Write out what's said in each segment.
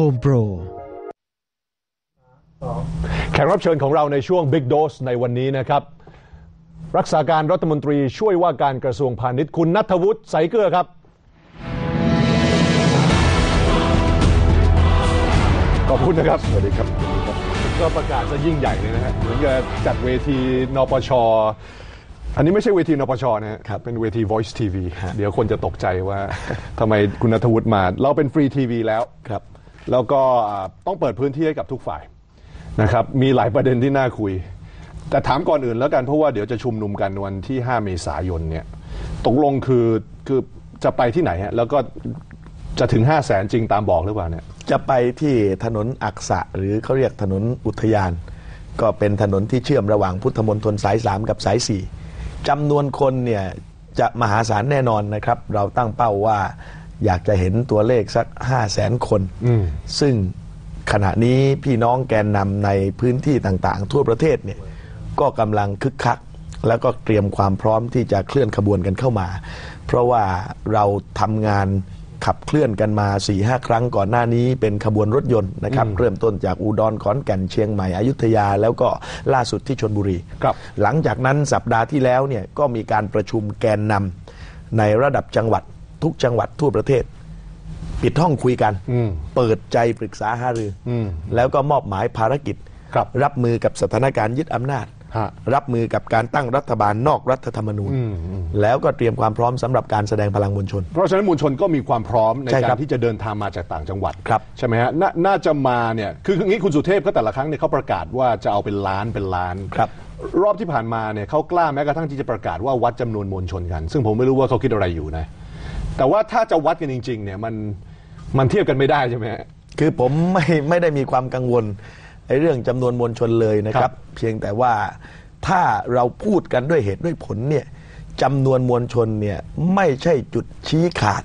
Home Pro แขกรับเชิญของเราในช่วง Big Dose ในวันนี้นะครับ รักษาการรัฐมนตรีช่วยว่าการกระทรวงพาณิชย์คุณนัทวุฒิใสเกลือครับ ขอบคุณนะครับ สวัสดีครับ ก็ประกาศจะยิ่งใหญ่เลยนะฮะเหมือนกับจัดเวทีนปชอันนี้ไม่ใช่เวทีนปชนะฮะเป็นเวที Voice TV เดี๋ยวคนจะตกใจว่าทำไมคุณนัทวุฒิมา เราเป็นฟรีทีวีแล้วครับ แล้วก็ต้องเปิดพื้นที่ให้กับทุกฝ่ายนะครับมีหลายประเด็นที่น่าคุย แต่ถามก่อนอื่นแล้วกันเพราะว่าเดี๋ยวจะชุมนุมกันวันที่ 5 เมษายนเนี่ยตกลงคือคือจะไปที่ไหนฮะแล้วก็จะถึง 5 0 0แสนจริงตามบอกหรือเปล่าเนี่ยจะไปที่ถนนอักษะหรือเขาเรียกถนนอุทยาน ก็เป็นถนนที่เชื่อมระหว่างพุทธมณฑลสาย 3 กับสาย 4จำนวนคนเนี่ยจะมหาศาลแน่นอนนะครับ เราตั้งเป้าว่า อยากจะเห็นตัวเลขสัก5 0 0แสนคน ซึ่งขณะนี้พี่น้องแกนนำในพื้นที่ต่างๆ ทั่วประเทศเนี่ยก็กำลังคึกคัก แล้วก็เตรียมความพร้อมที่จะเคลื่อนขบวนกันเข้ามา เพราะว่าเราทำงานขับเคลื่อนกันมา4ีหครั้งก่อนหน้านี้เป็นขบวนรถยนต์นะครับ เริ่มต้นจากอุดรขอนแก่นเชียงใหม่อยุธยา แล้วก็ล่าสุดที่ชนบุรีครับ หลังจากนั้นสัปดาห์ที่แล้วเนี่ยก็มีการประชุมแกนนำในระดับจังหวัด ทุกจังหวัดทั่วประเทศ ปิดห้องคุยกันอืมเปิดใจปรึกษาหารืออมแล้วก็มอบหมายภารกิจครับรับมือกับสถานการณ์ยึดอำนาจฮะรับมือกับการตั้งรัฐบาลนอกรัฐธรรมนูญ แล้วก็เตรียมความพร้อมสำหรับการแสดงพลังมวลชน เพราะฉะนั้นมวลชนก็มีความพร้อมในใช่คัการรบที่จะเดินทางมาจากต่างจังหวัดครับใช่ไหมฮะนาน่าจะมาเนี่ยคือคืออย่างนี้คุณสุเทพก็แต่ละครั้งเนี่ยเขาประกาศว่าจะเอาเป็นล้านเป็นล้านครับรอบที่ผ่านมาเนี่ยเขากล้าแม้กระทั่งที่จะประกาศว่าวัดจำนวนมวลชนกัน ซึ่งผมไม่รู้ว่าเขาคิดอะไรอยู่นะ แต่ว่าถ้าจะวัดกันจริง ๆ เนี่ยมันมันเทียบกันไม่ได้ใช่ไหมฮะ คือผมไม่ไม่ได้มีความกังวลในเรื่องจำนวนมวลชนเลยนะคครัรับ บ เพียงแต่ว่าถ้าเราพูดกันด้วยเหตุด้วยผลเนี่ยจำนวนมวลชนเนี่ยไม่ใช่จุดชี้ขาด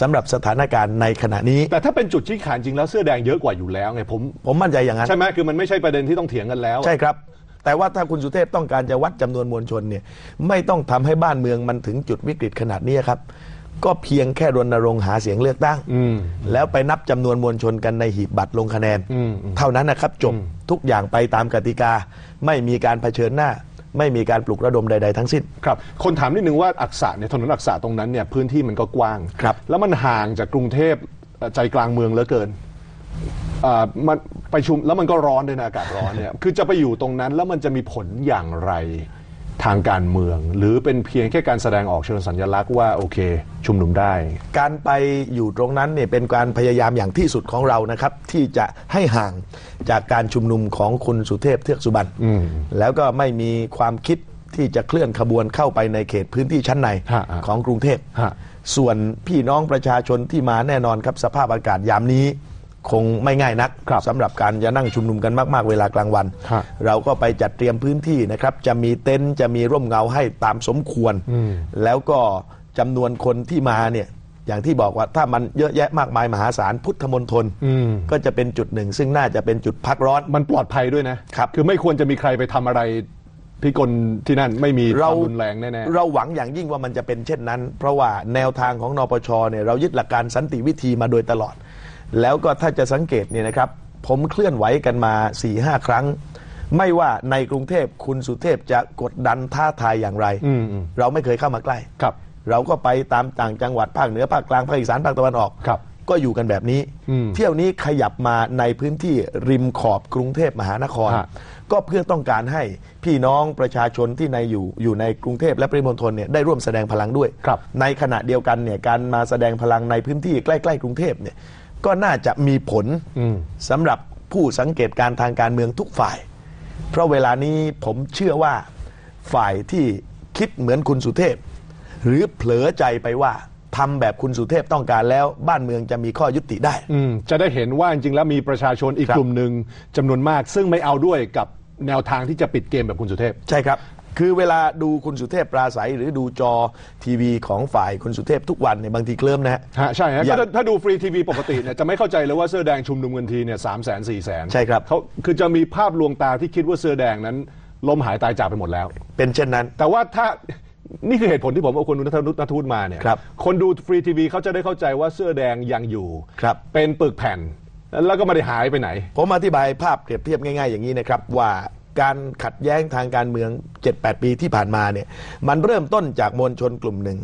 สำหรับสถานการณ์ในขณะนี้ แต่ถ้าเป็นจุดชี้ขาดจริงแล้วเสื้อแดงเยอะกว่าอยู่แล้วไงผมผมมั่นใจอย่างนั้น ใช่ไหมคือมันไม่ใช่ประเด็นที่ต้องเถียงกันแล้วใช่ครับ แต่ว่าถ้าคุณสุเทพต้องการจะวัดจำนวนมวลชนเนี่ยไม่ต้องทำให้บ้านเมืองมันถึงจุดวิกฤตขนาดนี้ครับ ก็เพียงแค่รณรงค์หาเสียงเลือกตั้ง แล้วไปนับจำนวนมวลชนกันในหีบบัตรลงคะแนน เท่านั้นนะครับจบทุกอย่างไปตามกติกา ไม่มีการเผชิญหน้า ไม่มีการปลุกระดมใด ๆ ทั้งสิ้นครับ คนถามนิดนึงว่าอักษะเนี่ยถนนอักษะตรงนั้นเนี่ยพื้นที่มันก็กว้างครับแล้วมันห่างจากกรุงเทพเอ่อใจกลางเมืองเหลือเกินอ่ามันไปชุมแล้วมันก็ร้อนด้วยนะอากาศร้อนเนี่ยคือจะไปอยู่ตรงนั้นแล้วมันจะมีผลอย่างไร ทางการเมือง หรือเป็นเพียงแค่การแสดงออกเชิงสัญลักษณ์ว่าโอเค ชุมนุมได้ การไปอยู่ตรงนั้นเนี่ยเป็นการพยายามอย่างที่สุดของเรานะครับ ที่จะให้ห่างจากการชุมนุมของคุณสุเทพเทือกสุบรรณแล้วก็ไม่มีความคิดที่จะเคลื่อนขบวนเข้าไปในเขตพื้นที่ชั้นในฮะฮะของกรุงเทพ ฮะ ส่วนพี่น้องประชาชนที่มาแน่นอนครับสภาพอากาศยามนี้ คงไม่ง่ายนักครับสำหรับการจะนั่งชุมนุมกันมากๆ เวลากลางวันฮะเราก็ไปจัดเตรียมพื้นที่นะครับ จะมีเต็นท์จะมีร่มเงาให้ตามสมควร แล้วก็จำนวนคนที่มาเนี่ยอย่างที่บอกว่าถ้ามันเยอะแยะมากมายมหาศาลพุทธมณฑลก็จะเป็นจุดหนึ่ง ซึ่งน่าจะเป็นจุดพักร้อนมันปลอดภัยด้วยนะครับคือไม่ควรจะมีใครไปทำอะไรพิกลที่นั่นไม่มีความรุนแรงแน่ๆเราหวังอย่างยิ่งว่ามันจะเป็นเช่นนั้น เพราะว่าแนวทางของนปชเนี่ยเรายึดหลักการสันติวิธีมาโดยตลอด แล้วก็ถ้าจะสังเกตเนี่ยนะครับ ผมเคลื่อนไหวกันมา4ี่ห้าครั้ง ไม่ว่าในกรุงเทพคุณสุเทพจะกดดันท้าทายอย่างไร อืมอืมเราไม่เคยเข้ามาใกล้ ครับ เราก็ไปตามต่างจังหวัดภาคเหนือภาคกลางภาคอีสานภาคตะวันออก ครับก็อยู่กันแบบนี้ อืมเที่ยวนี้ขยับมาในพื้นที่ริมขอบกรุงเทพมหานคร ฮะ ก็เพื่อต้องการให้พี่น้องประชาชนที่ในอยู่อยู่ในกรุงเทพและปริมณฑลเนี่ยได้ร่วมแสดงพลังด้วย ครับ ในขณะเดียวกันเนี่ยการมาแสดงพลังในพื้นที่ใกล้ ๆ กรุงเทพเนี่ย ก็น่าจะมีผลสำหรับผู้สังเกตการณ์ทางการเมืองทุกฝ่าย เพราะเวลานี้ผมเชื่อว่าฝ่ายที่คิดเหมือนคุณสุเทพ หรือเผลอใจไปว่าทำแบบคุณสุเทพต้องการแล้วบ้านเมืองจะมีข้อยุติได้อืมจะได้เห็นว่าจริงๆแล้วมีประชาชนอีกครับกลุ่มหนึ่งจำนวนมาก ซึ่งไม่เอาด้วยกับแนวทางที่จะปิดเกมแบบคุณสุเทพ ใช่ครับ คือเวลาดูคุณสุเทพปราศัยหรือดูจอทีวีของฝ่ายคุณสุเทพทุกวันเนี่ยบางทีเคลิ้มนะฮะ ฮะใช่ฮะอย่างก็ถ้าถ้าดูฟรีทีวีปกติเนี่ยจะไม่เข้าใจเลยว่าเสื้อแดงชุมนุมกันทีเนี่ยสามแสนสี่แสนใช่ครับ เขาคือจะมีภาพลวงตาที่คิดว่าเสื้อแดงนั้นล้มหายตายจากไปหมดแล้ว เป็นเช่นนั้น แต่ว่าถ้านี่คือเหตุผลที่ผมเอาคนดูนัทนุนัทวุฒิมาเนี่ยครับคนดูฟรีทีวีเขาจะได้เข้าใจว่าเสื้อแดงยังอยู่ ครับ เป็นปึกแผ่น แล้วก็ไม่ได้หายไปไหน ผมอธิบายภาพเปรียบเทียบง่ายๆอย่างนี้นะครับว่า การขัดแย้งทางการเมือง 7-8 ปีที่ผ่านมาเนี่ยมันเริ่มต้นจากมวลชนกลุ่มหนึ่ง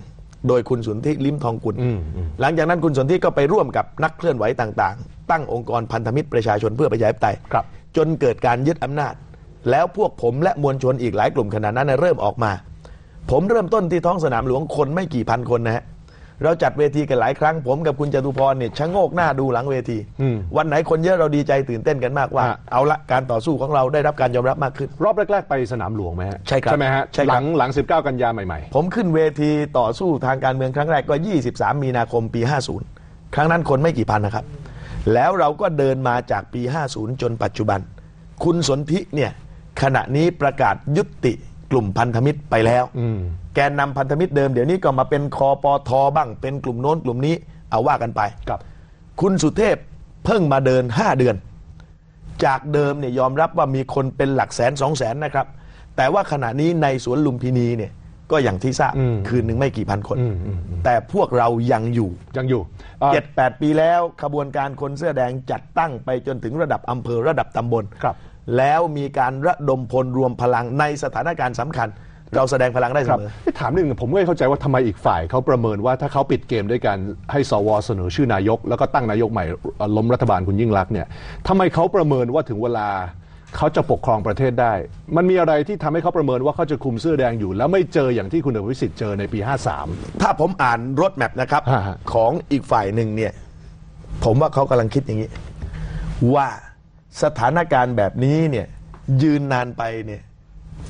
โดยคุณสุนทรลิมทองกุลอืมอืมหลังจากนั้นคุณสนธิก็ไปร่วมกับนักเคลื่อนไหวต่างๆ ตั้งองค์กรพันธมิตรประชาชนเพื่อประชาธิปไตยครับจนเกิดการยึดอำนาจ แล้วพวกผมและมวลชนอีกหลายกลุ่มขนาดนั้นนะเริ่มออกมา ผมเริ่มต้นที่ท้องสนามหลวงคนไม่กี่พันคนนะฮะ เราจัดเวทีกันหลายครั้งผมกับคุณจตุพรเนี่ยชะโงกหน้าดูหลังเวที อืม วันไหนคนเยอะเราดีใจตื่นเต้นกันมากว่า ฮะ เอาละการต่อสู้ของเราได้รับการยอมรับมากขึ้น รอบแรก ๆ ไปสนามหลวงไหมฮะใช่ครับใช่ไหมฮะใช่ครับ หลังหลัง 19 กันยาใหม่ ผมขึ้นเวทีต่อสู้ทางการเมืองครั้งแรกก็ 23 มีนาคมปี 50 ครั้งนั้นคนไม่กี่พันนะครับ แล้วเราก็เดินมาจากปี 50 จนปัจจุบัน คุณสนธิเนี่ยขณะนี้ประกาศยุติ กลุ่มพันธมิตรไปแล้วอืมแกนนำพันธมิตรเดิมเดี๋ยวนี้ก็มาเป็นคอปอทอบ้าง เป็นกลุ่มโน้นกลุ่มนี้ เอาว่ากันไปๆกับ คุณสุเทพเพิ่งมาเดิน 5 เดือน จากเดิมเนี่ยยอมรับว่ามีคนเป็นหลักแสนสองแสนนะครับ แต่ว่าขณะนี้ในสวนลุมพินีเนี่ยก็อย่างที่ทราบอืมคืนหนึ่งไม่กี่พันคนอืมอืมอืมแต่พวกเรายังอยู่ยังอยู่อ่าเจ็ดแปดปีแล้วขบวนการคนเสื้อแดงจัดตั้งไปจนถึงระดับอำเภอระดับตำบลครับ แล้วมีการระดมพลรวมพลังในสถานการณ์สำคัญ เราแสดงพลังได้เสครับมอ ถามหนึ่งผมไม่เข้าใจว่าทำไมอีกฝ่ายเขาประเมินว่าถ้าเขาปิดเกมด้วยการให้สวเสนอชื่อนายก แล้วก็ตั้งนายกใหม่เอ่อล้มรัฐบาลคุณยิ่งรักษณ์เนี่ยทำไมเขาประเมินว่าถึงเวลาเขาจะปกครองประเทศได้ มันมีอะไรที่ทำให้เขาประเมินว่าเขาจะคุมเสื้อแดงอยู่ แล้วไม่เจออย่างที่คุณอภิสิทธิ์เจอในปี 53 ถ้าผมอ่านรถแมพนะครับฮะฮะ ของอีกฝ่ายหนึ่งเนี่ย ผมว่าเขากำลังคิดอย่างนี้ ว่า สถานการณ์แบบนี้เนี่ยยืนนานไปเนี่ย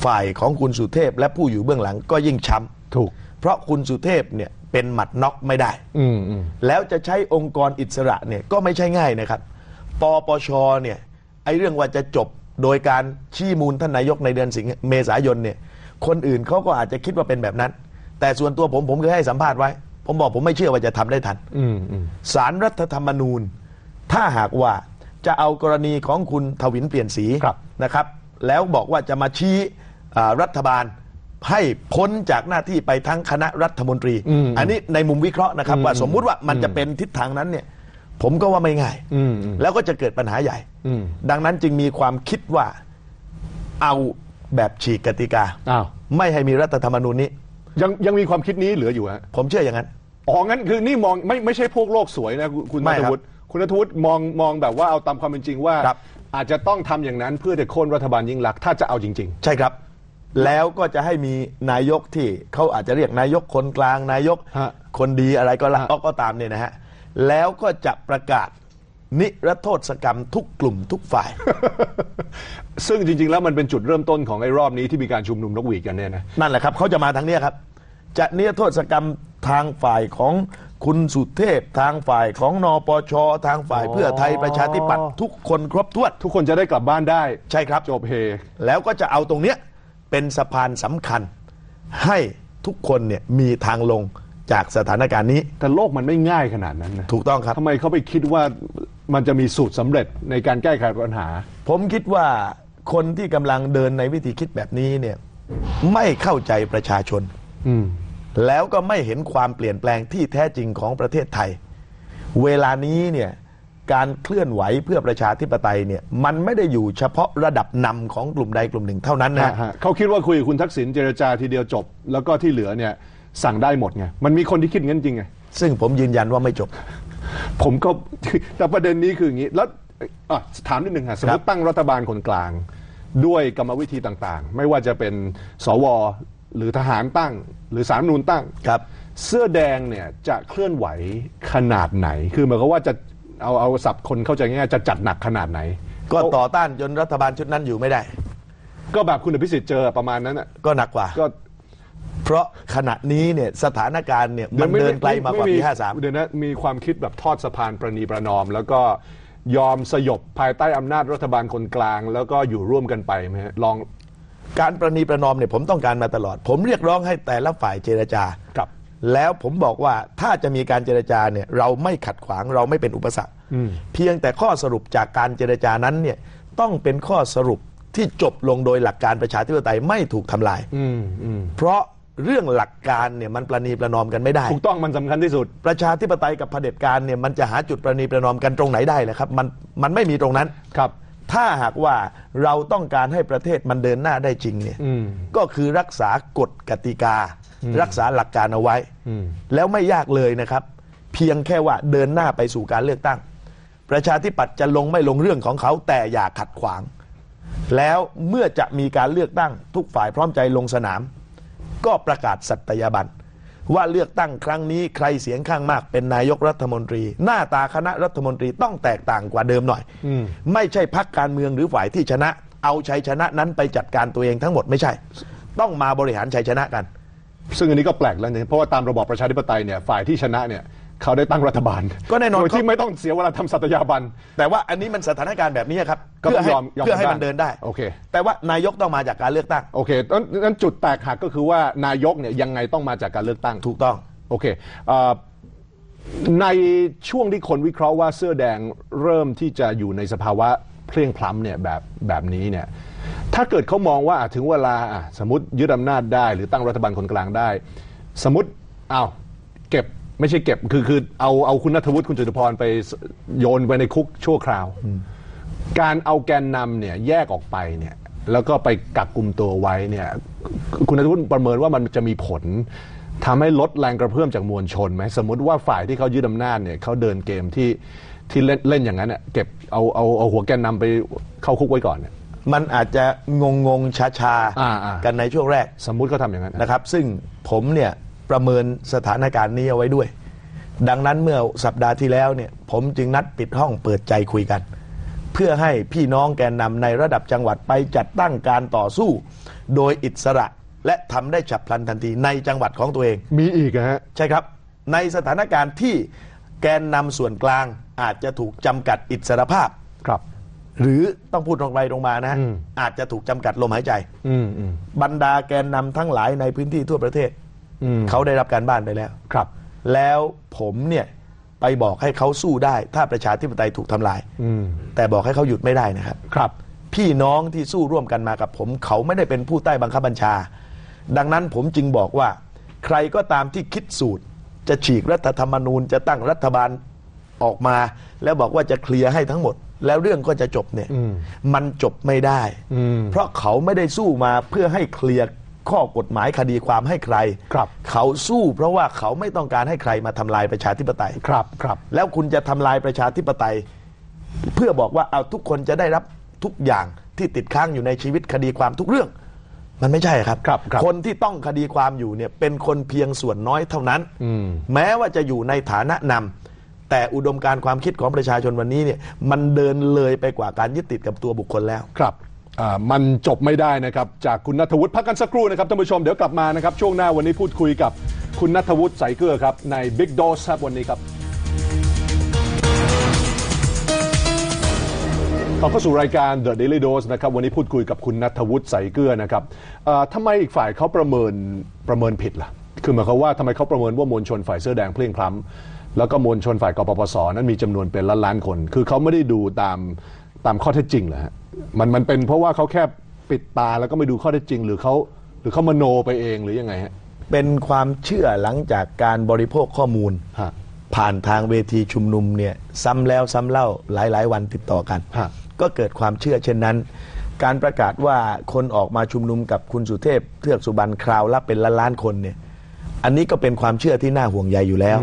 ฝ่ายของคุณสุเทพและผู้อยู่เบื้องหลังก็ยิ่งช้ถูกำเพราะคุณสุเทพเนี่ยเป็นหมัดน็อกไม่ได้ อืมอืมแล้วจะใช้องค์กรอิสระเนี่ยก็ไม่ใช่ง่ายนะครับ ปปชเนี่ยไอ้เรื่องว่าจะจบโดยการชี้มูลท่านนายกในเดือนสิงหเมษายนเนี่ยคนอื่นเขาก็อาจจะคิดว่าเป็นแบบนั้น แต่ส่วนตัวผมผมเคยให้สัมภาษณ์ไว้ ผมบอกผมไม่เชื่อว่าจะทำได้ทันอืมอืม สารรัฐธรรมนูญ ถ้าหากว่า จะเอากรณีของคุณทวินเปลี่ยนสีครับนะครับ แล้วบอกว่าจะมาชี้อ่ารัฐบาลให้พ้นจากหน้าที่ไปทั้งคณะรัฐมนตรีอืมอันนี้ในมุมวิเคราะห์นะครับ ว่าสมมุติว่ามันจะเป็นทิศทางนั้นเนี่ย ผมก็ว่าไม่ง่ายอืมอืมแล้วก็จะเกิดปัญหาใหญ่อืมดังนั้นจึงมีความคิดว่าเอาแบบฉีกกติกาอ้าวไม่ให้มีรัฐธรรมนูญนี้ ยังยังมีความคิดนี้เหลืออยู่ฮะผมเชื่ออย่างนั้นอ๋องั้นคือนี่มองไม่ไม่ใช่พวกโลกสวยนะคุณคุณไม่นัคทรับวุฒิ คุณนัทวุฒิมองมองแบบว่าเอาตามความเป็นจริงว่า ครับ อาจจะต้องทำอย่างนั้นเพื่อจะโค่นรัฐบาลยิ่งรักษณ์ถ้าจะเอาจริง ใช่ครับ แล้วก็จะให้มีนายกที่เขาอาจจะเรียกนายกคนกลางนายก ฮะคนดีอะไรก็ละฮะ ก็ตามเนี่ยนะฮะ แล้วก็จะประกาศนิรโทษกรรมทุกกลุ่มทุกฝ่าย ๆ ซึ่งจริง ๆ แล้วมันเป็นจุดเริ่มต้นของไอ้รอบนี้ที่มีการชุมนุมนกหวีดกันเนี่ยนะ นั่นแหละครับเขาจะมาทางเนี้ยครับ จะนิรโทษกรรมทางฝ่ายของ คุณสุเทพทางฝ่ายของนปชทางฝ่ายเพื่อไทยประชาธิปัตย์ทุกคนครบถ้วนทุกคนจะได้กลับบ้านได้ ใช่ครับจบเฮแล้วก็จะเอาตรงเนี้ยเป็นสะพานสำคัญ ให้ทุกคนเนี่ยมีทางลงจากสถานการณ์นี้ แต่โลกมันไม่ง่ายขนาดนั้นนะถูกต้องครับ ทำไมเขาไปคิดว่ามันจะมีสูตรสำเร็จในการแก้ไขปัญหา ผมคิดว่าคนที่กำลังเดินในวิธีคิดแบบนี้เนี่ยไม่เข้าใจประชาชน อืม แล้วก็ไม่เห็นความเปลี่ยนแปลงที่แท้จริงของประเทศไทย เวลานี้เนี่ยการเคลื่อนไหวเพื่อประชาธิปไตยเนี่ยมันไม่ได้อยู่เฉพาะระดับนำของกลุ่มใดกลุ่มหนึ่งเท่านั้นนะฮะเขาคิดว่าคุยกับคุณทักษิณเจรจาทีเดียวจบ แล้วก็ที่เหลือเนี่ยสั่งได้หมดไงมันมีคนที่คิดงั้นจริงไงซึ่งผมยืนยันว่าไม่จบ ผมก็แต่ประเด็นนี้คืออย่างนี้ แล้วอะถามนิดหนึ่งค่ะสมมติตั้งรัฐบาลคนกลาง ด้วยกรรมวิธีต่างๆ ไม่ว่าจะเป็นสว หรือทหารตั้ง หรือสารนูนตั้ง ครับ เสื้อแดงเนี่ยจะเคลื่อนไหวขนาดไหน คือหมายความว่าจะเอาเอาสับคนเข้าใจง่ายๆจะจัดหนักขนาดไหน ก็ต่อต้านจนรัฐบาลชุดนั้นอยู่ไม่ได้ ก็แบบคุณอภิสิทธิ์เจอประมาณนั้นอะก็หนักกว่า ก็เพราะขณะนี้เนี่ยสถานการณ์เนี่ยมันเดินไกลมากกว่าปีเดี๋ยวนะมีความคิดแบบทอดสะพานประนีประนอม แล้วก็ยอมสยบภายใต้อำนาจรัฐบาลคนกลาง แล้วก็อยู่ร่วมกันไปไหมฮะลอง53 การประนีประนอมเนี่ยผมต้องการมาตลอด ผมเรียกร้องให้แต่ละฝ่ายเจรจากับ แล้วผมบอกว่าถ้าจะมีการเจรจาเนี่ยเราไม่ขัดขวางเราไม่เป็นอุปสรรคเพียงแต่ข้อสรุปจากการเจรจานั้นเนี่ยต้องเป็นข้อสรุปที่จบลงโดยหลักการประชาธิปไตยไม่ถูกทำลายอืมอืมเพราะเรื่องหลักการเนี่ยมันประนีประนอมกันไม่ได้ ถูกต้องมันสำคัญที่สุด ประชาธิปไตยกับเผด็จการเนี่ยมันจะหาจุดประนีประนอมกันตรงไหนได้เลยครับ มันมันไม่มีตรงนั้นครับ ถ้าหากว่าเราต้องการให้ประเทศมันเดินหน้าได้จริงเนี่ยอืมก็คือรักษากฎกติกา รักษาหลักการเอาไว้อืมแล้วไม่ยากเลยนะครับ เพียงแค่ว่าเดินหน้าไปสู่การเลือกตั้ง ประชาธิปัตย์จะลงไม่ลงเรื่องของเขาแต่อย่าขัดขวาง แล้วเมื่อจะมีการเลือกตั้ง ทุกฝ่ายพร้อมใจลงสนาม ก็ประกาศสัตยาบัน ว่าเลือกตั้งครั้งนี้ใครเสียงข้างมากเป็นนายกรัฐมนตรี หน้าตาคณะรัฐมนตรีต้องแตกต่างกว่าเดิมหน่อยอืมไม่ใช่พักการเมืองหรือฝ่ายที่ชนะ เอาชัยชนะนั้นไปจัดการตัวเองทั้งหมดไม่ใช่ ต้องมาบริหารชัยชนะกัน ซึ่งอันนี้ก็แปลกแล้วเนี่ยเพราะว่าตามระบอบประชาธิปไตยเนี่ยฝ่ายที่ชนะเนี่ย เขาได้ตั้งรัฐบาลก็แน่นอน โดยที่ไม่ต้องเสียเวลาทำสัตยาบัน แต่ว่าอันนี้มันสถานการณ์แบบนี้ครับก็เพื่อให้ยอมยอมเพื่อให้ได้มันเดินได้โอเค แต่ว่านายกต้องมาจากการเลือกตั้ง โอเคนั้นนั้นจุดแตกหักก็คือว่านายกเนี่ยยังไงต้องมาจากการเลือกตั้ง ถูกต้อง โอเคเอ่อในช่วงที่คนวิเคราะห์ว่าเสื้อแดงเริ่มที่จะอยู่ในสภาวะเพลียงพล้ำเนี่ยแบบแบบนี้เนี่ย ถ้าเกิดเขามองว่าอะถึงเวลาอะสมมติยึดอำนาจได้ หรือตั้งรัฐบาลคนกลางได้ สมมติอ้าวเก็บ ไม่ใช่เก็บคือคือเอาเอาคุณนัทวุฒิคุณจตุพรไปโยนไปในคุกชั่วคราว การเอาแกนนำเนี่ยแยกออกไปเนี่ยแล้วก็ไปกักกลุ่มตัวไว้เนี่ยคุณนัทวุฒิประเมินว่ามันจะมีผลทำให้ลดแรงกระเพื่อมจากมวลชนไหมสมมติว่าฝ่ายที่เขายึดอำนาจเนี่ยเขาเดินเกมที่ที่เล่นเล่นอย่างนั้นเนี่ยเก็บเอาเอาเอาหัวแกนนำไปเข้าคุกไว้ก่อนเนี่ยมันอาจจะงงงๆชาอ่าอ่าๆกันในช่วงแรก สมมุติเขาทำอย่างนั้น นะครับ ซึ่งผมเนี่ย ประเมินสถานการณ์นี้เอาไว้ด้วย ดังนั้นเมื่อสัปดาห์ที่แล้วเนี่ยผมจึงนัดปิดห้องเปิดใจคุยกัน เพื่อให้พี่น้องแกนนำในระดับจังหวัดไปจัดตั้งการต่อสู้ โดยอิสระและทำได้ฉับพลันทันทีในจังหวัดของตัวเอง มีอีกนะฮะ ใช่ครับ ในสถานการณ์ที่แกนนำส่วนกลางอาจจะถูกจำกัดอิสรภาพ ครับ หรือต้องพูดตรงไปตรงมานะ อืม อาจจะถูกจำกัดลมหายใจ อืมอืม บรรดาแกนนำทั้งหลายในพื้นที่ทั่วประเทศอืม เขาได้รับการบ้านไปแล้วครับ แล้วผมเนี่ยไปบอกให้เขาสู้ได้ ถ้าประชาธิปไตยถูกทำลายอืมแต่บอกให้เขาหยุดไม่ได้นะครับ ครับ พี่น้องที่สู้ร่วมกันมากับผม เขาไม่ได้เป็นผู้ใต้บังคับบัญชา ดังนั้นผมจึงบอกว่า ใครก็ตามที่คิดสูตร จะฉีกรัฐธรรมนูญจะตั้งรัฐบาลออกมา แล้วบอกว่าจะเคลียร์ให้ทั้งหมด แล้วเรื่องก็จะจบเนี่ยอืมมันจบไม่ได้อืมเพราะเขาไม่ได้สู้มาเพื่อให้เคลียร์ ข้อกฎหมายคดีความให้ใคร ครับ เขาสู้เพราะว่าเขาไม่ต้องการให้ใครมาทำลายประชาธิปไตย ครับครับ แล้วคุณจะทำลายประชาธิปไตย เพื่อบอกว่าเอาทุกคนจะได้รับทุกอย่างที่ติดค้างอยู่ในชีวิตคดีความทุกเรื่อง มันไม่ใช่ครับครับครับคนที่ต้องคดีความอยู่เนี่ยเป็นคนเพียงส่วนน้อยเท่านั้นอืมแม้ว่าจะอยู่ในฐานะนำแต่อุดมการณ์ความคิดของประชาชนวันนี้เนี่ยมันเดินเลยไปกว่าการยึดติดกับตัวบุคคลแล้ว ครับอ่า มันจบไม่ได้นะครับ จากคุณนัทวุฒิพักกันสักครู่นะครับท่านผู้ชมเดี๋ยวกลับมานะครับ ช่วงหน้าวันนี้พูดคุยกับคุณนัทวุฒิใสเกลือครับ ใน Big Dose ครับวันนี้ครับขอเข้าสู่รายการ The Daily Dose นะครับวันนี้พูดคุยกับคุณนัทวุฒิใสเกลือนะครับทำไมอีกฝ่ายเขาประเมินประเมินผิดล่ะ คือหมายความว่าทำไมเขาประเมินว่ามวลชนฝ่ายเสื้อแดงเพลียงพล้ำแล้วก็มวลชนฝ่ายกปปสนั้นมีจำนวนเป็นล้านล้านคน คือเขาไม่ได้ดูตาม ตามข้อเท็จจริงเหรอฮะมันมันเป็นเพราะว่าเขาแค่ปิดตาแล้วก็ไม่ดูข้อเท็จจริง หรือเขาหรือเขามโนไปเองหรือยังไงฮะ เป็นความเชื่อหลังจากการบริโภคข้อมูล ฮะผ่านทางเวทีชุมนุมเนี่ยซ้ำแล้วซ้ำเล่าหลาย ๆ วันติดต่อกัน ฮะ ก็เกิดความเชื่อเช่นนั้น การประกาศว่าคนออกมาชุมนุมกับคุณสุเทพเทือกสุบรรณคราวละเป็นล้านล้านๆคนเนี่ยอันนี้ก็เป็นความเชื่อที่น่าห่วงใยอยู่แล้ว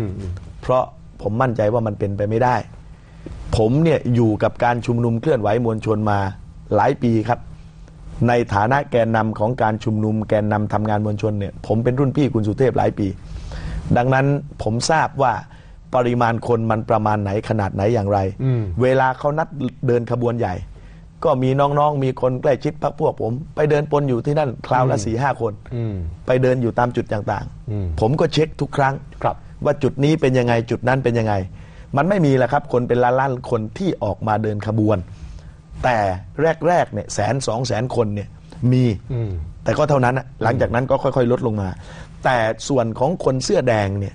เพราะผมมั่นใจว่ามันเป็นไปไม่ได้ ผมเนี่ยอยู่กับการชุมนุมเคลื่อนไหวมวลชนมาหลายปีครับ ในฐานะแกนนำของการชุมนุมแกนนำทำงานมวลชนเนี่ยผมเป็นรุ่นพี่คุณสุเทพหลายปี ดังนั้นผมทราบว่าปริมาณคนมันประมาณไหนขนาดไหนอย่างไรอืมเวลาเขานัดเดินขบวนใหญ่ ก็มีน้องๆ มีคนใกล้ชิดพักพวกผม ไปเดินปนอยู่ที่นั่นคราวละสี่ห้าคนอืมไปเดินอยู่ตามจุดต่างอืมๆผมก็เช็คทุกครั้งครับว่าจุดนี้เป็นยังไงจุดนั้นเป็นยังไง มันไม่มีแหละครับ คนเป็นล้านๆคนที่ออกมาเดินขบวน แต่แรกๆเนี่ยแสนสองแสนคนเนี่ยมีอืมแต่ก็เท่านั้นน่ะหลังจากนั้นก็ค่อยๆ ลดลงมา แต่ส่วนของคนเสื้อแดงเนี่ย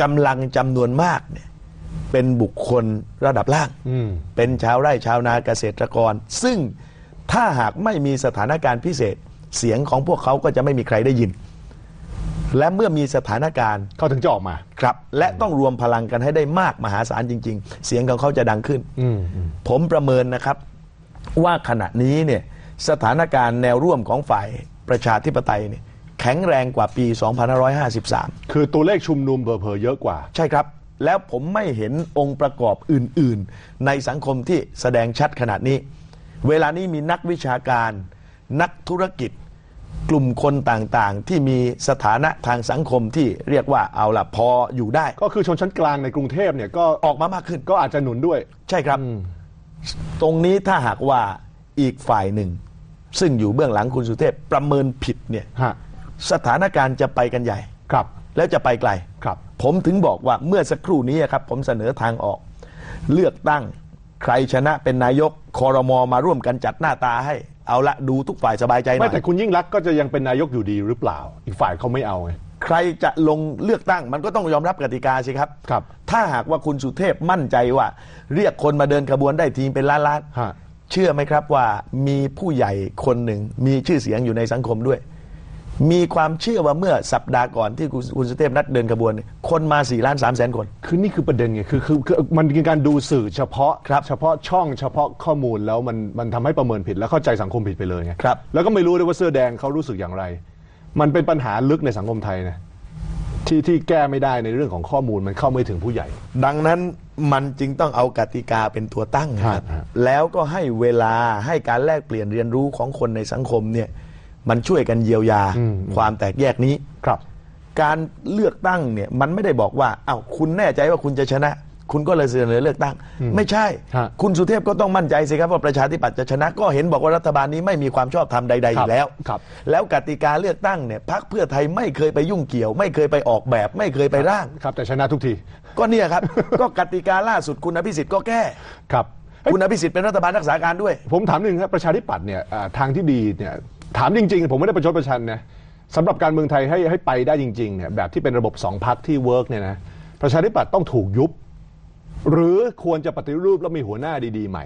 กำลังจำนวนมากเนี่ยเป็นบุคคลระดับล่างอืมเป็นชาวไร่ชาวนาเกษตรกร ซึ่งถ้าหากไม่มีสถานการณ์พิเศษ เสียงของพวกเขาก็จะไม่มีใครได้ยิน และเมื่อมีสถานการณ์เขาถึงจะออกมา ครับ และต้องรวมพลังกันให้ได้มากมหาศาลจริง ๆ เสียงของเขาจะดังขึ้น อืมอืมผมประเมินนะครับ ว่าขณะนี้เนี่ยสถานการณ์แนวร่วมของฝ่ายประชาธิปไตยเนี่ยแข็งแรงกว่าปี 2553 คือตัวเลขชุมนุมเผลอๆเยอะกว่า ใช่ครับ แล้วผมไม่เห็นองค์ประกอบอื่น ๆ ในสังคมที่แสดงชัดขนาดนี้ เวลานี้มีนักวิชาการ นักธุรกิจ กลุ่มคนต่างๆ ที่มีสถานะทางสังคมที่เรียกว่าเอาละพออยู่ได้ก็คือชนชั้นกลางในกรุงเทพเนี่ยก็ออกมามากขึ้น ก็อาจจะหนุนด้วย ใช่ครับ ตรงนี้ถ้าหากว่าอีกฝ่ายหนึ่ง ซึ่งอยู่เบื้องหลังคุณสุเทพประเมินผิดเนี่ยฮะ สถานการณ์จะไปกันใหญ่ ครับ แล้วจะไปไกล ครับ ผมถึงบอกว่าเมื่อสักครู่นี้ครับ ผมเสนอทางออก เลือกตั้งใครชนะเป็นนายกคอรมอมาร่วมกันจัดหน้าตาให้ เอาละดูทุกฝ่ายสบายใจหน่ไม่อยแต่คุณยิ่งรักษณ์ก็จะยังเป็นนายกอยู่ดีหรือเปล่า อีกฝ่ายเขาไม่เอาไง ใครจะลงเลือกตั้ง มันก็ต้องยอมรับกติกาสิครับ ครับถ้าหากว่าคุณสุเทพมั่นใจว่า เรียกคนมาเดินขบวนได้ทีมเป็นล้านล้านๆฮะ เชื่อไหมครับว่ามีผู้ใหญ่คนหนึ่งมีชื่อเสียงอยู่ในสังคมด้วย มีความเชื่อว่าเมื่อสัปดาห์ก่อนที่คุณคุณสุเทพนัดเดินขบวนเนี่ยคนมา4ล้าน3แสนคน คือนี่คือประเด็นไงคือคือคือมันเป็นการดูสื่อเฉพาะครับเฉพาะช่องเฉพาะข้อมูลแล้วมันมันทำให้ประเมินผิดแล้วเข้าใจสังคมผิดไปเลยไงครับ แล้วก็ไม่รู้ด้วยว่าเสื้อแดงเขารู้สึกอย่างไร มันเป็นปัญหาลึกในสังคมไทยนะที่ที่แก้ไม่ได้ในเรื่องของข้อมูลมันเข้าไม่ถึงผู้ใหญ่ ดังนั้นมันจึงต้องเอากติกาเป็นตัวตั้งครับแล้วก็ให้เวลาให้การแลกเปลี่ยนเรียนรู้ของคนในสังคมเนี่ย มันช่วยกันเยียวยาความแตกแยกนี้ครับ การเลือกตั้งเนี่ยมันไม่ได้บอกว่าอ้าวคุณแน่ใจว่าคุณจะชนะ คุณก็เลยเสนอเลือกตั้ง ไม่ใช่ฮะคุณสุเทพก็ต้องมั่นใจสิครับว่าประชาธิปัตย์จะชนะ ก็เห็นบอกว่ารัฐบาลนี้ไม่มีความชอบธรรมใดๆอยู่แล้วครับแล้วกติกาเลือกตั้งเนี่ยพักเพื่อไทยไม่เคยไปยุ่งเกี่ยว ไม่เคยไปออกแบบ ไม่เคยไปร่างครับ แต่ชนะทุกทีก็เนี่ยครับ ก็กติกาล่าสุดคุณอภิสิทธิ์ก็แก้ครับเฮ้ยคุณอภิสิทธิ์เป็นรัฐบาลรักษาการด้วย ผมถามหนึ่งครับประชาธิปัตย์เนี่ยอ่าทางที่ดีเนี่ย ถามจริงๆ ผมไม่ได้ประชดประชันนะสำหรับการเมืองไทยให้ให้ไปได้จริงๆเนี่ยแบบที่เป็นระบบสองพักที่เวิร์กเนี่ยนะประชาธิปัตย์ต้องถูกยุบ หรือควรจะปฏิรูปแล้วมีหัวหน้าดีๆใหม่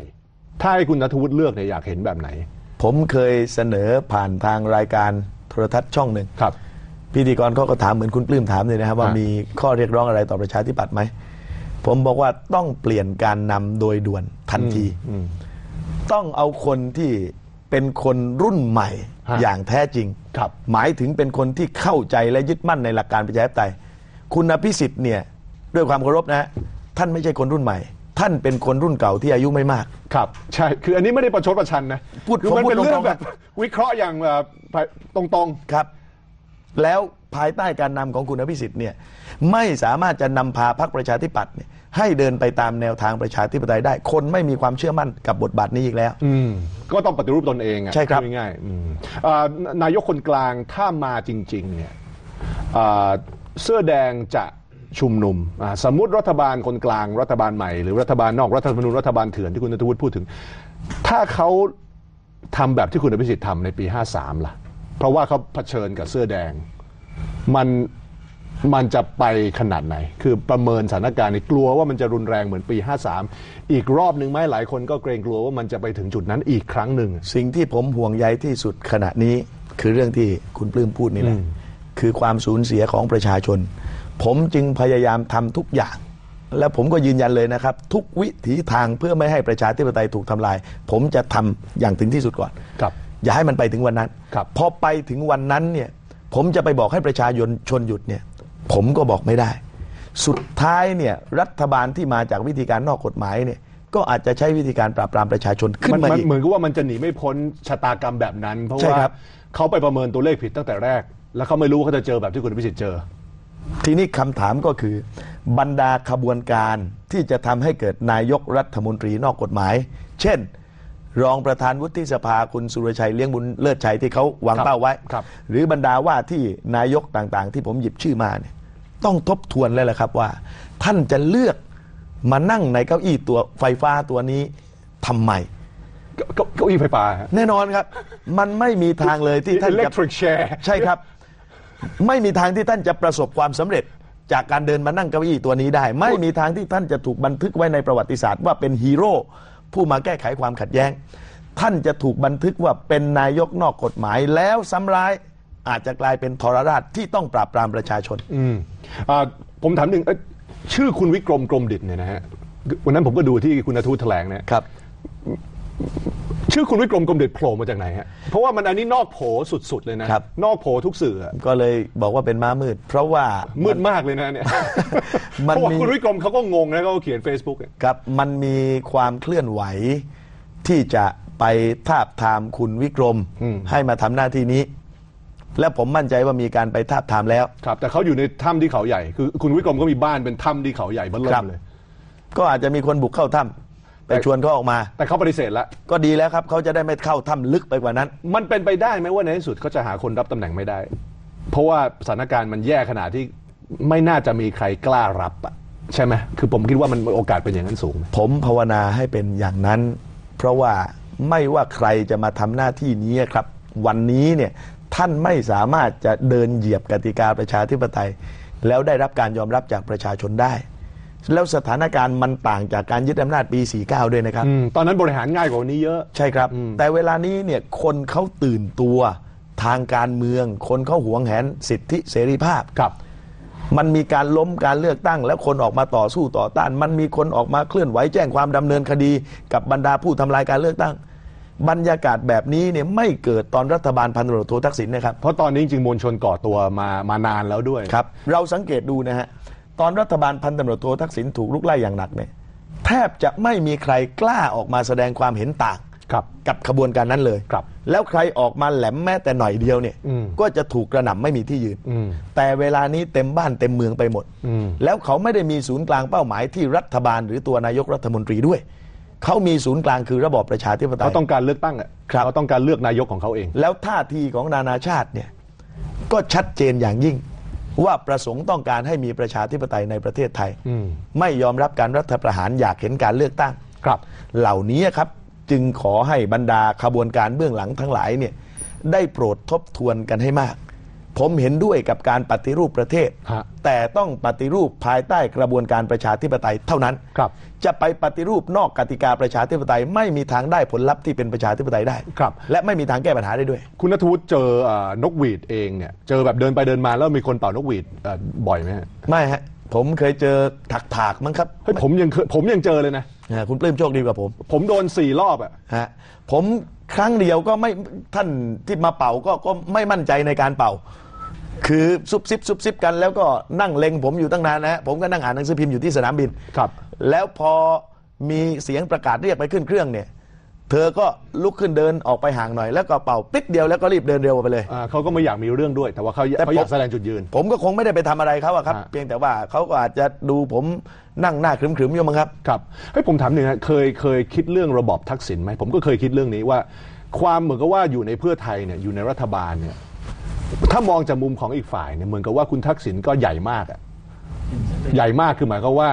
ถ้าให้คุณนัทวุฒิเลือกเนี่ยอยากเห็นแบบไหน ผมเคยเสนอผ่านทางรายการโทรทัศน์ช่องหนึ่งครับ พิธีกรเขาก็ถามเหมือนคุณปลื้มถามเลยนะครับว่าฮะมีข้อเรียกร้องอะไรต่อประชาธิปัตย์ไหมผมบอกว่าต้องเปลี่ยนการนำโดยด่วนทันที อืม ต้องเอาคนที่ เป็นคนรุ่นใหม่ฮะอย่างแท้จริง ครับ หมายถึงเป็นคนที่เข้าใจและยึดมั่นในหลักการประชาธิปไตย คุณอภิสิทธิ์เนี่ยด้วยความเคารพนะท่านไม่ใช่คนรุ่นใหม่ ท่านเป็นคนรุ่นเก่าที่อายุไม่มาก ครับ ใช่ คืออันนี้ไม่ได้ประชดประชันนะพูดคือมันผมพูดเป็นเรื่อตรงงๆ แบบ วิเคราะห์อย่างแบบตรงๆครับ แล้วภายใต้การนำของคุณอภิสิทธิ์เนี่ยไม่สามารถจะนำพาพรรคประชาธิปัตย์เนี่ย ให้เดินไปตามแนวทางประชาธิปไตยได้ คนไม่มีความเชื่อมั่นกับบทบาทนี้อีกแล้ว อืมก็ต้องปฏิรูปตนเองอะใช่ครับ พูดง่ายๆอืมอ่านายกคนกลางถ้ามาจริง ๆ เนี่ยอ่าเสื้อแดงจะชุมนุมอ่าสมมติรัฐบาลคนกลางรัฐบาลใหม่ หรือรัฐบาลนอกรัฐธรรมนูญรัฐบาลเถื่อนที่คุณนัทวุฒิพูดถึง ถ้าเขาทำแบบที่คุณอภิสิทธิ์ทำในปี 53 ล่ะ เพราะว่าเขาเผชิญกับเสื้อแดง มัน มันจะไปขนาดไหน คือประเมินสถานการณ์นี่กลัวว่ามันจะรุนแรงเหมือนปี 53 อีกรอบหนึ่งไหมหลายคนก็เกรงกลัวว่ามันจะไปถึงจุดนั้นอีกครั้งหนึ่ง สิ่งที่ผมห่วงใยที่สุดขณะนี้คือเรื่องที่คุณปลื้มพูดนี่แหละคือความสูญเสียของประชาชน ผมจึงพยายามทำทุกอย่าง และผมก็ยืนยันเลยนะครับ ทุกวิถีทางเพื่อไม่ให้ประชาธิปไตยถูกทำลาย ผมจะทำอย่างถึงที่สุดก่อนครับอย่าให้มันไปถึงวันนั้นครับพอไปถึงวันนั้นเนี่ยผมจะไปบอกให้ประชาชนชนหยุดเนี่ย ผมก็บอกไม่ได้ สุดท้ายเนี่ยรัฐบาลที่มาจากวิธีการนอกกฎหมายเนี่ยก็อาจจะใช้วิธีการปราบปรามประชาชนขึ้มันนมามันอีกเหมือนกับว่ามันจะหนีไม่พ้นชะตากรรมแบบนั้น เพราะใช่ว่าครับเขาไปประเมินตัวเลขผิดตั้งแต่แรก แล้วเขาไม่รู้ว่าเขาจะเจอแบบที่คุณอภิสิทธิ์เจอ ทีนี้คำถามก็คือ บรรดาขบวนการที่จะทำให้เกิดนายกรัฐมนตรีนอกกฎหมาย เช่น รองประธานวุฒิสภาคุณสุรชัยเลี้ยงบุญเลิศชัยที่เขาวางครับเป้าไว้ ครับ หรือบรรดาว่าที่นายกต่างๆ ที่ผมหยิบชื่อมาเนี่ยต้องทบทวนแล้วแหละครับว่า ท่านจะเลือกมานั่งในเก้าอี้ตัวไฟฟ้าตัวนี้ทำไม เก้าเก้าเก้าอี้ไฟฟ้าฮะ แน่นอนครับ มันไม่มีทางเลยที่ท่านจะ electric chair ใช่ครับ ไม่มีทางที่ท่านจะประสบความสำเร็จ จากการเดินมานั่งเก้าอี้ตัวนี้ได้ ไม่มีทางที่ท่านจะถูกบันทึกไว้ในประวัติศาสตร์ว่าเป็นฮีโร่ ผู้มาแก้ไขความขัดแย้ง ท่านจะถูกบันทึกว่าเป็นนายกนอกกฎหมายแล้วซ้ำร้ายอาจจะกลายเป็นทรราชที่ต้องปราบปรามประชาชน อืมอ่าผมถามหนึ่งเอ้ยชื่อคุณวิกรมกรมดิตเนี่ยนะฮะวันนั้นผมก็ดูที่คุณอาทูตแถลงเนี่ย ครับ ชื่อคุณวิกรมกรมดิตโผล่มาจากไหนฮะเพราะว่ามันอันนี้นอกโผสุดๆเลยนะครับ นอกโผทุกสื่ออะก็เลยบอกว่าเป็นม้ามืด เพราะว่า มืดมากเลยนะเนี่ยมันเพราะว่ามี คุณวิกรมเขาก็งงนะเขาก็เขียน Facebook อะครับมันมีความเคลื่อนไหวที่จะไปทาบทามคุณวิกรมให้มาทำหน้าที่นี้ และผมมั่นใจว่ามีการไปทาบทามแล้ว ครับ แต่เขาอยู่ในถ้ำที่เขาใหญ่ คือคุณวิกรมก็มีบ้านเป็นถ้ำที่เขาใหญ่เบ้านเริ่ครัมบเลย ก็อาจจะมีคนบุกเข้าถ้ำ ไปชวนเขาออกมา แต่เขาปฏิเสธแล้ว ก็ดีแล้วครับเขาจะได้ไม่เข้าถ้ำลึกไปกว่านั้น มันเป็นไปได้ไหมว่าในที่สุดเขาจะหาคนรับตำแหน่งไม่ได้ เพราะว่าสถานการณ์มันแย่ขนาดที่ไม่น่าจะมีใครกล้ารับอะใช่ไหมคือผมคิดว่ามันโอกาสเป็นอย่างนั้นสูงไหมผมภาวนาให้เป็นอย่างนั้น เพราะว่าไม่ว่าใครจะมาทำหน้าที่นี้ครับ วันนี้เนี่ยท่านไม่สามารถจะเดินเหยียบกติกาประชาธิปไตย แล้วได้รับการยอมรับจากประชาชนได้ แล้วสถานการณ์มันต่างจากการยึดอำนาจปี 49 ด้วยนะครับ อืมตอนนั้นบริหารง่ายกว่าวันนี้เยอะ ใช่ครับแต่เวลานี้เนี่ยคนเขาตื่นตัวทางการเมือง คนเขาหวงแหนสิทธิเสรีภาพ ครับ มันมีการล้มการเลือกตั้ง แล้วคนออกมาต่อสู้ต่อต้าน มันมีคนออกมาเคลื่อนไหวแจ้งความดำเนินคดี กับบรรดาผู้ทำลายการเลือกตั้ง บรรยากาศแบบนี้เนี่ยไม่เกิดตอนรัฐบาลพันตำรวจโททักษิณนะครับ เพราะตอนนี้จริงๆมวลชนก่อตัวมามานานแล้วด้วย ครับ เราสังเกตดูนะฮะ ตอนรัฐบาลพันตำรวจโททักษิณถูกลุกไล่อย่างหนักเนี่ยแทบจะไม่มีใครกล้าออกมาแสดงความเห็นต่างครับกับขบวนการนั้นเลยครับแล้วใครออกมาแหลมแม้แต่หน่อยเดียวเนี่ยอืมก็จะถูกกระหน่ำไม่มีที่ยืนอืมแต่เวลานี้เต็มบ้านเต็มเมืองไปหมดอืมแล้วเขาไม่ได้มีศูนย์กลางเป้าหมายที่รัฐบาลหรือตัวนายกรัฐมนตรีด้วย เขามีศูนย์กลางคือระบอบประชาธิปไตยเขาต้องการเลือกตั้งอะครับเขาต้องการเลือกนายกของเขาเอง แล้วท่าทีของนานาชาติเนี่ยก็ชัดเจนอย่างยิ่ง ว่าประสงค์ต้องการให้มีประชาธิปไตยในประเทศไทยอืมไม่ยอมรับการรัฐประหารอยากเห็นการเลือกตั้งครับ เหล่านี้ครับจึงขอให้บรรดาขบวนการเบื้องหลังทั้งหลายเนี่ยได้โปรดทบทวนกันให้มาก ผมเห็นด้วยกับการปฏิรูปประเทศฮะแต่ต้องปฏิรูปภายใต้กระบวนการประชาธิปไตยเท่านั้นครับจะไปปฏิรูปนอกกติกาประชาธิปไตย ไม่มีทางได้ผลลัพธ์ที่เป็นประชาธิปไตยได้ครับและไม่มีทางแก้ปัญหาได้ด้วย คุณนัทวุฒิเจอเอ่อนกหวีดเองเนี่ยเจอแบบเดินไปเดินมาแล้วมีคนเป่านกหวีดเอ่อบ่อยไหมฮะไม่ฮะผมเคยเจอถักถากๆมั้งครับเฮ้ยผมยังเคยผมยังเจอเลยนะอ่าคุณปลื้มโชคดีกว่าผม ผมโดนสี่รอบอะฮะผมครั้งเดียวก็ไม่ท่านที่มาเป่าก็ก็ไม่มั่นใจในการเป่า คือซุบซิบซุบซิบกันแล้วก็นั่งเล็งผมอยู่ตั้งนานนะฮะผมก็นั่งอ่านหนังสือพิมพ์อยู่ที่สนามบินครับ แล้วพอมีเสียงประกาศเรียกไปขึ้นเครื่องเนี่ย เธอก็ลุกขึ้นเดินออกไปห่างหน่อย แล้วก็เป่าปิ๊ดเดียวแล้วก็รีบเดินเร็วออกไปเลย อ่าเขาก็ไม่อยากมีเรื่องด้วย แต่ว่าเขาแต่เขาอยากผมแสดงจุดยืน ผมก็คงไม่ได้ไปทำอะไรเขาอะครับฮะเพียงแต่ว่าเขาก็อาจจะดูผมนั่งหน้าขรึมๆอยู่มั้งครับ ครับให้ยผมถามหนึ่งฮะเคยเคยคิดเรื่องระบอบทักษิณไหมผมก็เคยคิดเรื่องนี้ว่า ความเหมือนกับว่าอยู่ในเพื่อไทยเนี่ยอยู่ในรัฐบาลเนี่ย ถ้ามองจากมุมของอีกฝ่ายเนี่ยเหมือนกับว่าคุณทักษิณก็ใหญ่มากอะใหญ่มากคือหมายความว่า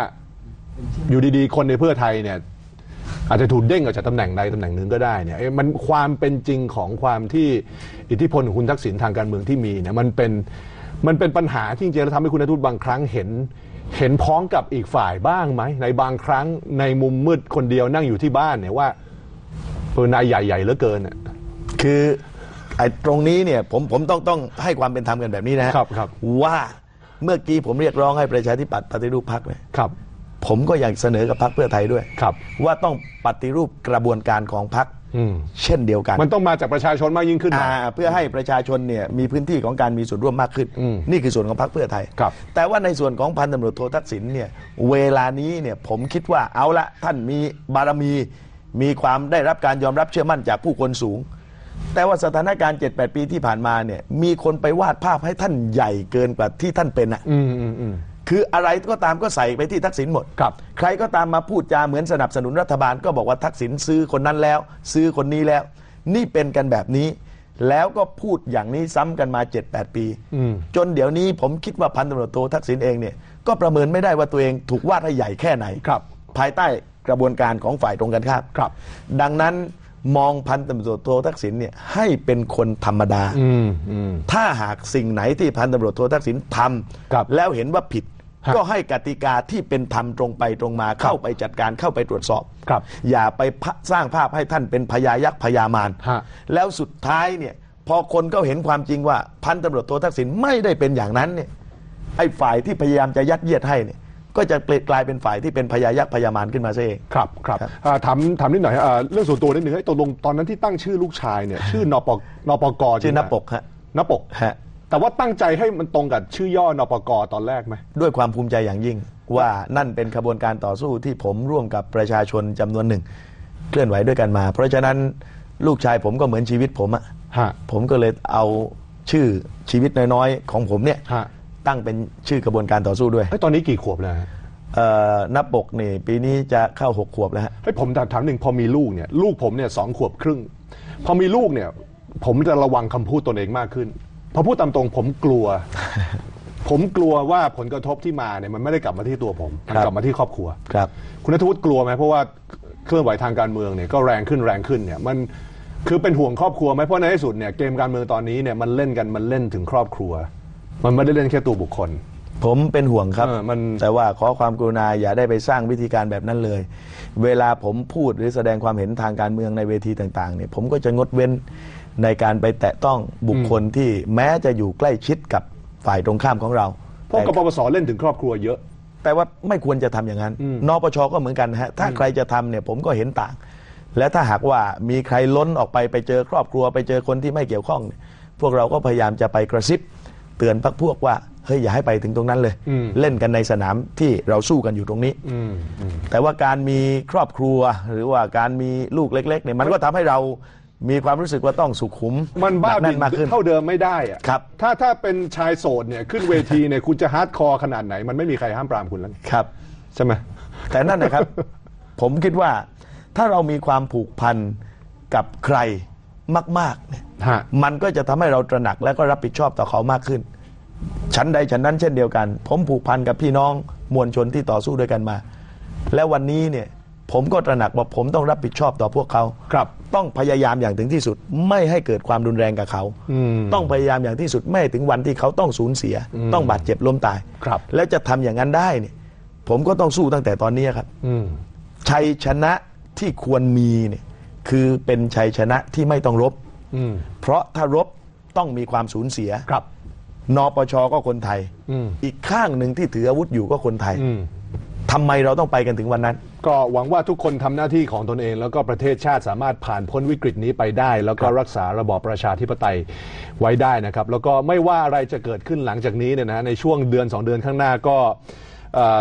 อยู่ดีๆ คนในเพื่อไทยเนี่ย อาจจะถูกเด้งออกจากตำแหน่งใดตำแหน่งหนึ่งก็ได้เนี่ยเอ้ยมันความเป็นจริงของความที่อิทธิพลของคุณทักษิณทางการเมืองที่มีเนี่ยมันเป็นมันเป็นปัญหาที่จริงๆแล้วทำให้คุณนทุตบางครั้งเห็น เห็นพ้องกับอีกฝ่ายบ้างไหมในบางครั้งในมุมมืดคนเดียวนั่งอยู่ที่บ้านเนี่ยว่าเออนายใหญ่ๆเหลือเกินอะ คือ ไอ้ตรงนี้เนี่ยผมผมต้องต้องให้ความเป็นธรรมกันแบบนี้นะฮะครับครับ ว่าเมื่อกี้ผมเรียกร้องให้ประชาธิปัตย์ปฏิรูปพักเลยครับ ผมก็อยากเสนอกับพักเพื่อไทยด้วย ครับ ว่าต้องปฏิรูปกระบวนการของพักอืม เช่นเดียวกัน มันต้องมาจากประชาชนมากยิ่งขึ้นหน่อยอ่าเพื่อให้ประชาชนเนี่ยมีพื้นที่ของการมีส่วนร่วมมากขึ้น อืมนี่คือส่วนของพรรคเพื่อไทย ครับแต่ว่าในส่วนของพันตำรวจโททักษิณเนี่ยเวลานี้เนี่ยผมคิดว่าเอาละท่านมีบารมี มีความได้รับการยอมรับเชื่อมั่นจากผู้คนสูง แต่ว่าสถานการณ์ 7-8 ปีที่ผ่านมาเนี่ยมีคนไปวาดภาพให้ท่านใหญ่เกินกว่าที่ท่านเป็นอะ อืมอืมอืม คืออะไรก็ตามก็ใส่ไปที่ทักษิณหมด ครับ ใครก็ตามมาพูดจาเหมือนสนับสนุนรัฐบาลก็บอกว่าทักษิณซื้อคนนั้นแล้ว ซื้อคนนี้แล้ว นี่เป็นกันแบบนี้ แล้วก็พูดอย่างนี้ซ้ำกันมา 7-8 ปี อืม จนเดี๋ยวนี้ผมคิดว่าพันตำรวจโททักษิณเองเนี่ยก็ประเมินไม่ได้ว่าตัวเองถูกวาดให้ใหญ่แค่ไหน ครับ ภายใต้กระบวนการของฝ่ายตรงกันข้ามครับ ดังนั้น มองพันตำรวจโททักษิณเนี่ยให้เป็นคนธรรมดา อืมอืม ถ้าหากสิ่งไหนที่พันตำรวจโททักษิณทครับำแล้วเห็นว่าผิด ฮะก็ให้กติกาที่เป็นธรรมตรงไปตรงมาเข้าไปจัดการเข้าไปตรวจสอบครับ อย่าไปพะสร้างภาพให้ท่านเป็นพญายักษ์พญามาร ฮะ แล้วสุดท้ายเนี่ยพพอคนก็เห็นความจริงว่าพันตำรวจโททักษิณไม่ได้เป็นอย่างนั้นเนี่ยไอ้ฝ่ายที่พยายามจะยัดเยียดให้เนี่ย ก็จะกลายเป็นฝ่ายที่เป็นพยายักษ์พยามารขึ้นมาซะเอง ครับครับครับอ่าถามถามนิดหน่อยฮะอ่าเรื่องส่วนตัวนิดหนึ่งให้ตกลงตอนนั้นที่ตั้งชื่อลูกชายเนี่ยชื่อนปนปกชื่อจริงไหมนปกฮะนปก ฮะ แต่ว่าตั้งใจให้มันตรงกับชื่อย่อนปกตอนแรกไหม ด้วยความภูมิใจอย่างยิ่งว่านั่นเป็นขบวนการต่อสู้ที่ผมร่วมกับประชาชนจำนวนหนึ่ง เคลื่อนไหวด้วยกันมา เพราะฉะนั้นลูกชายผมก็เหมือนชีวิตผมอะฮะผมก็เลยเอาชื่อชีวิตน้อยๆ ของผมเนี่ยฮะ ตั้งเป็นชื่อกระบวนการต่อสู้ด้วยเฮ้ยตอนนี้กี่ขวบแล้วฮะเอ่อนับปกนี่ปีนี้จะเข้าหกขวบแล้วฮะ เฮ้ยผมถามถามหนึ่งพอมีลูกเนี่ยลูกผมเนี่ยสองขวบครึ่ง พอมีลูกเนี่ย ผมจะระวังคำพูดตนเองมากขึ้นพอพูดตามตรงผมกลัว ผมกลัวว่าผลกระทบที่มาเนี่ยมันไม่ได้กลับมาที่ตัวผมมันครับ กลับมาที่ครอบครัว ครับ คุณนัทวุฒิกลัวไหมเพราะว่าเคลื่อนไหวทางการเมืองเนี่ยก็แรงขึ้นแรงขึ้นเนี่ยมันคือเป็นห่วงครอบครัวไหมเพราะในที่สุดเนี่ยเกมการเมืองตอนนี้เนี่ยมันเล่นกันมันเล่นถึงครอบครัว มันไม่ได้เล่นแค่ตัวบุคคล ผมเป็นห่วงครับ เออมัน แต่ว่าขอความกรุณาอย่าได้ไปสร้างวิธีการแบบนั้นเลย เวลาผมพูดหรือแสดงความเห็นทางการเมืองในเวทีต่างๆเนี่ยผมก็จะงดเว้นในการไปแตะต้องบุคคลที่แม้จะอยู่ใกล้ชิดกับฝ่ายตรงข้ามของเรา เพราะแต่กปปสเล่นถึงครอบครัวเยอะ แต่ว่าไม่ควรจะทำอย่างนั้น นปชก็เหมือนกันนะฮะ ถ้าใครจะทำเนี่ยผมก็เห็นต่าง และถ้าหากว่ามีใครล้นออกไปไปเจอครอบครัวไปเจอคนที่ไม่เกี่ยวข้องเนี่ยพวกเราก็พยายามจะไปกระซิบ เตือนพักพวกว่าเฮ้ยอย่าให้ไปถึงตรงนั้นเลยอืมเล่นกันในสนามที่เราสู้กันอยู่ตรงนี้อืมอืมแต่ว่าการมีครอบครัวหรือว่าการมีลูกเล็กๆเนี่ยมันก็ทำให้เรามีความรู้สึกว่าต้องสุขุม มันบ้าหกบิแน่นนมากขึ้นเท่าเดิมไม่ได้อะครับ ถ้าถ้าเป็นชายโสดเนี่ยขึ้นเวทีเนี่ยคุณจะฮาร์ดคอร์ขนาดไหน มันไม่มีใครห้ามปรามคุณแล้วครับใช่ไหมแต่นั่นนะครับ ผมคิดว่าถ้าเรามีความผูกพันกับใครมากๆเนี่ย ฮะ มันก็จะทำให้เราตระหนักและก็รับผิดชอบต่อเขามากขึ้นฉันใดฉันนั้นเช่นเดียวกัน ผมผูกพันกับพี่น้องมวลชนที่ต่อสู้ด้วยกันมา และวันนี้เนี่ยผมก็ตระหนักว่าผมต้องรับผิดชอบต่อพวกเขา ครับ ต้องพยายามอย่างถึงที่สุดไม่ให้เกิดความรุนแรงกับเขา อืม ต้องพยายามอย่างที่สุดไม่ให้ถึงวันที่เขาต้องสูญเสีย ต้องบาดเจ็บล้มตาย ครับ แล้วจะทำอย่างนั้นได้เนี่ยผมก็ต้องสู้ตั้งแต่ตอนนี้ครับ อืม ชัยชนะที่ควรมีเนี่ยคือเป็นชัยชนะที่ไม่ต้องรบอืม เพราะถ้ารบต้องมีความสูญเสียครับ นปชก็คนไทยอืมอีกข้างหนึ่งที่ถืออาวุธอยู่ก็คนไทยอืมทำไมเราต้องไปกันถึงวันนั้น ก็หวังว่าทุกคนทำหน้าที่ของตนเอง แล้วก็ประเทศชาติสามารถผ่านพ้นวิกฤตนี้ไปได้ แล้วก็รักษาระบอบประชาธิปไตยไว้ได้นะครับ แล้วก็ไม่ว่าอะไรจะเกิดขึ้นหลังจากนี้เนี่ยนะในช่วงเดือน 2 เดือนข้างหน้าก็เอ่อ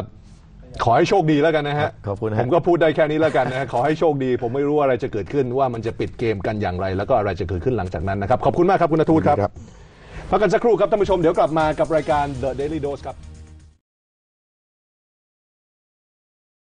ขอให้โชคดีแล้วกันนะฮะขอบคุณฮะ ผมก็พูดได้แค่นี้แล้วกันนะฮะขอให้โชคดี ผมไม่รู้ว่าอะไรจะเกิดขึ้นว่ามันจะปิดเกมกันอย่างไร แล้วก็อะไรจะเกิดขึ้นหลังจากนั้นนะครับ ขอบคุณมากครับคุณนทูตครับ พักกันสักครู่ครับท่านผู้ชมเดี๋ยวกลับมากับรายการ The Daily Dose ครับ